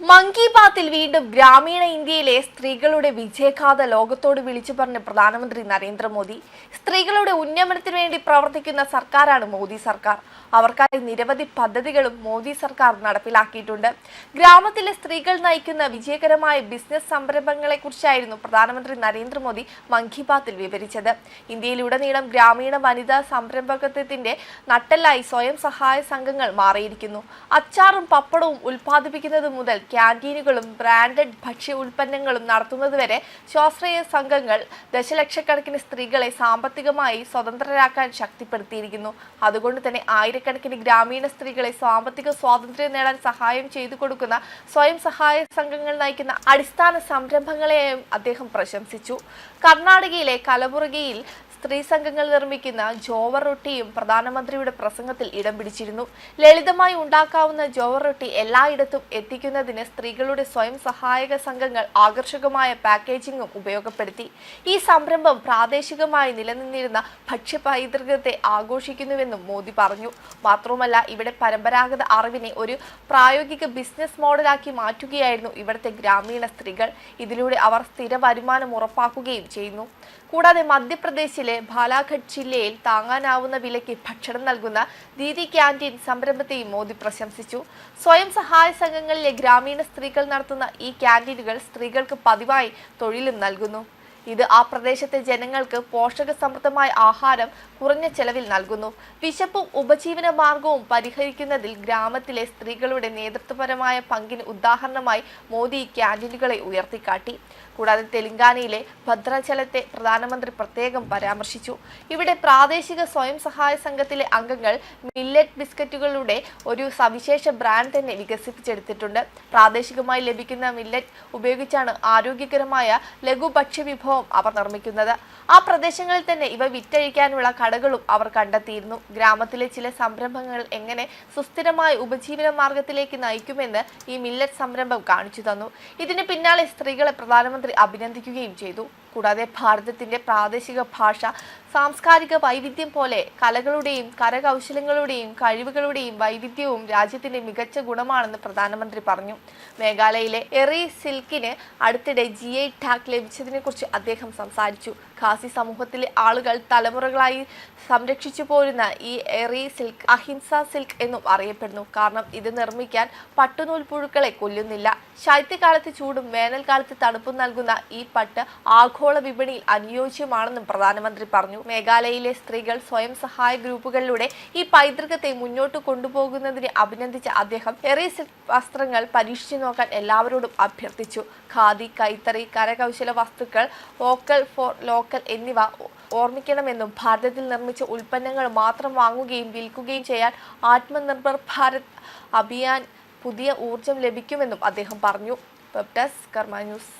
മൻ കി ബാത്തിൽ വീണ്ടും ഗ്രാമീണ ഇന്ത്യയിലെ സ്ത്രീകളുടെ വിജയഗാഥ ലോകത്തോട് വിളിച്ചു പറഞ്ഞ പ്രധാനമന്ത്രി നരേന്ദ്രമോദി. സ്ത്രീകളുടെ ഉന്നമനത്തിന് വേണ്ടി പ്രവർത്തിക്കുന്ന സർക്കാരാണ് മോദി സർക്കാർ. അവർക്കായി നിരവധി പദ്ധതികളും മോദി സർക്കാർ നടപ്പിലാക്കിയിട്ടുണ്ട്. ഗ്രാമത്തിലെ സ്ത്രീകൾ നയിക്കുന്ന വിജയകരമായ ബിസിനസ് സംരംഭങ്ങളെക്കുറിച്ചായിരുന്നു പ്രധാനമന്ത്രി നരേന്ദ്രമോദി മങ്കി ബാത്തിൽ വിവരിച്ചത്. ഇന്ത്യയിലുടനീളം ഗ്രാമീണ വനിതാ സംരംഭകത്വത്തിന്റെ നട്ടെല്ലായി സ്വയം സഹായ സംഘങ്ങൾ മാറിയിരിക്കുന്നു. അച്ചാറും പപ്പടവും ഉൽപ്പാദിപ്പിക്കുന്നത് മുതൽ ക്യാന്റീനുകളും ബ്രാൻഡഡ് ഭക്ഷ്യ ഉൽപ്പന്നങ്ങളും നടത്തുന്നതുവരെ സ്വാശ്രയ സംഘങ്ങൾ ദശലക്ഷക്കണക്കിന് സ്ത്രീകളെ സാമ്പത്തികമായി സ്വതന്ത്രരാക്കാൻ ശക്തിപ്പെടുത്തിയിരിക്കുന്നു. അതുകൊണ്ട് തന്നെ ആയിരക്കണക്കിന് ഗ്രാമീണ സ്ത്രീകളെ സാമ്പത്തിക സ്വാതന്ത്ര്യം നേടാൻ സഹായം ചെയ്തു കൊടുക്കുന്ന സ്വയം സഹായ സംഘങ്ങൾ നയിക്കുന്ന അടിസ്ഥാന സംരംഭങ്ങളെയും അദ്ദേഹം പ്രശംസിച്ചു. കർണാടകയിലെ കലബുറഗിയിൽ സ്ത്രീ സംഘങ്ങൾ നിർമ്മിക്കുന്ന ജോവർ റൊട്ടിയും പ്രധാനമന്ത്രിയുടെ പ്രസംഗത്തിൽ ഇടം പിടിച്ചിരുന്നു. ലളിതമായി ഉണ്ടാക്കാവുന്ന ജോവർ റൊട്ടി എല്ലായിടത്തും എത്തിക്കുന്നതിന് സ്ത്രീകളുടെ സ്വയം സഹായക സംഘങ്ങൾ ആകർഷകമായ പാക്കേജിംഗും ഉപയോഗപ്പെടുത്തി. ഈ സംരംഭം പ്രാദേശികമായി നിലനിന്നിരുന്ന ഭക്ഷ്യ പൈതൃകത്തെ ആഘോഷിക്കുന്നുവെന്നും മോദി പറഞ്ഞു. മാത്രവുമല്ല ഇവിടെ പരമ്പരാഗത അറിവിനെ ഒരു പ്രായോഗിക ബിസിനസ് മോഡലാക്കി മാറ്റുകയായിരുന്നു ഇവിടുത്തെ ഗ്രാമീണ സ്ത്രീകൾ. ഇതിലൂടെ അവർ സ്ഥിര വരുമാനം ഉറപ്പാക്കുകയും ചെയ്യുന്നു. കൂടാതെ മധ്യപ്രദേശിലെ ബാലാഘട്ട് ജില്ലയിൽ താങ്ങാനാവുന്ന വിലയ്ക്ക് ഭക്ഷണം നൽകുന്ന ദീദി ക്യാന്റീൻ സംരംഭത്തെയും മോദി പ്രശംസിച്ചു. സ്വയം സഹായ സംഘങ്ങളിലെ ഗ്രാമീണ സ്ത്രീകൾ നടത്തുന്ന ഈ ക്യാന്റീനുകൾ സ്ത്രീകൾക്ക് പതിവായി തൊഴിലും നൽകുന്നു. ഇത് ആ പ്രദേശത്തെ ജനങ്ങൾക്ക് പോഷക സമൃദ്ധമായ ആഹാരം കുറഞ്ഞ ചെലവിൽ നൽകുന്നു. വിശപ്പും ഉപജീവന മാർഗവും പരിഹരിക്കുന്നതിൽ ഗ്രാമത്തിലെ സ്ത്രീകളുടെ നേതൃത്വപരമായ പങ്കിന് ഉദാഹരണമായി മോദി ക്യാന്റീനുകളെ ഉയർത്തിക്കാട്ടി. കൂടാതെ തെലങ്കാനയിലെ ഭദ്രാചലത്തെ പ്രധാനമന്ത്രി പ്രത്യേകം പരാമർശിച്ചു. ഇവിടെ പ്രാദേശിക സ്വയം സഹായ സംഘത്തിലെ അംഗങ്ങൾ മില്ലറ്റ് ബിസ്ക്കറ്റുകളുടെ ഒരു സവിശേഷ ബ്രാൻഡ് തന്നെ വികസിപ്പിച്ചെടുത്തിട്ടുണ്ട്. പ്രാദേശികമായി ലഭിക്കുന്ന മില്ലറ്റ് ഉപയോഗിച്ചാണ് ആരോഗ്യകരമായ ലഘു ഭക്ഷ്യവിഭവം അവർ നിർമ്മിക്കുന്നത്. ആ പ്രദേശങ്ങളിൽ തന്നെ ഇവ വിറ്റഴിക്കാനുള്ള കടകളും അവർ കണ്ടെത്തിയിരുന്നു. ഗ്രാമത്തിലെ ചില സംരംഭങ്ങൾ എങ്ങനെ സുസ്ഥിരമായ ഉപജീവന മാർഗത്തിലേക്ക് നയിക്കുമെന്ന് ഈ മില്ലറ്റ് സംരംഭം കാണിച്ചു തന്നു. ഇതിന് പിന്നാലെ സ്ത്രീകളെ പ്രധാനമന്ത്രി അഭിനന്ദിക്കുകയും ചെയ്തു. കൂടാതെ ഭാരതത്തിന്റെ പ്രാദേശിക ഭാഷ സാംസ്കാരിക വൈവിധ്യം പോലെ കലകളുടെയും കരകൗശലങ്ങളുടെയും കഴിവുകളുടെയും വൈവിധ്യവും രാജ്യത്തിന്റെ മികച്ച ഗുണമാണെന്ന് പ്രധാനമന്ത്രി പറഞ്ഞു. മേഘാലയയിലെ എറി സിൽക്കിന് അടുത്തിടെ ജി ഐ ടാഗ് ലഭിച്ചതിനെ കുറിച്ച് അദ്ദേഹം സംസാരിച്ചു. ഖാസി സമൂഹത്തിലെ ആളുകൾ തലമുറകളായി സംരക്ഷിച്ചു പോരുന്ന ഈ എറി സിൽക്ക് അഹിംസ സിൽക്ക് എന്നും അറിയപ്പെടുന്നു. കാരണം ഇത് നിർമ്മിക്കാൻ പട്ടുനൂൽ പുഴുക്കളെ കൊല്ലുന്നില്ല. ശൈത്യകാലത്ത് ചൂടും വേനൽക്കാലത്ത് തണുപ്പും നൽകുന്ന ഈ പട്ട് ആഗോള വിപണിയിൽ അനുയോജ്യമാണെന്നും പ്രധാനമന്ത്രി പറഞ്ഞു. മേഘാലയയിലെ സ്ത്രീകൾ സ്വയം സഹായ ഗ്രൂപ്പുകളിലൂടെ ഈ പൈതൃകത്തെ മുന്നോട്ട് കൊണ്ടുപോകുന്നതിനെ അഭിനന്ദിച്ച അദ്ദേഹം എറി സിൽക്ക് വസ്ത്രങ്ങൾ പരീക്ഷിച്ചു നോക്കാൻ എല്ലാവരോടും അഭ്യർത്ഥിച്ചു. ഖാദി കൈത്തറി കരകൗശല വസ്തുക്കൾ വോക്കൽ ഫോർ ലോക്കൽ എന്നിവ ഓർമ്മിക്കണമെന്നും ഭാരതത്തിൽ നിർമ്മിച്ച ഉൽപ്പന്നങ്ങൾ മാത്രം വാങ്ങുകയും വിൽക്കുകയും ചെയ്യാൻ ആത്മനിർഭർ ഭാരത് അഭിയാൻ പുതിയ ഊർജം ലഭിക്കുമെന്നും അദ്ദേഹം പറഞ്ഞു. Web desk news